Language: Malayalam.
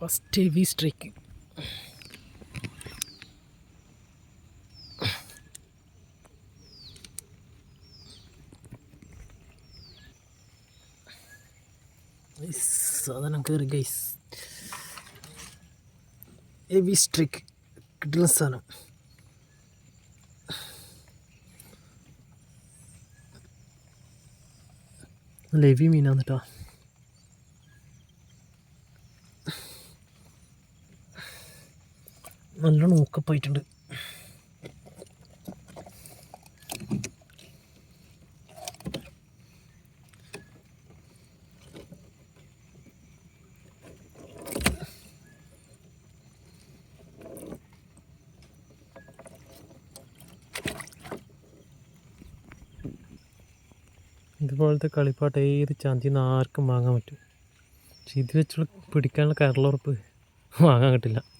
First heavy strike. സാധനം കയറി ഗൈസ് ഹെവി സ്ട്രൈക്ക് കിട്ടുന്ന സാധനം. നല്ല ഹെവി മീനാണ് കേട്ടോ. നല്ലോണം ഊക്കപ്പായിട്ടുണ്ട് ഇതുപോലത്തെ കളിപ്പാട്ട് ഏത് ചാന്തി ആർക്കും വാങ്ങാൻ പറ്റും. പക്ഷെ ഇത് വെച്ചുള്ള പിടിക്കാനുള്ള കരളുറപ്പ് വാങ്ങാൻ കിട്ടില്ല.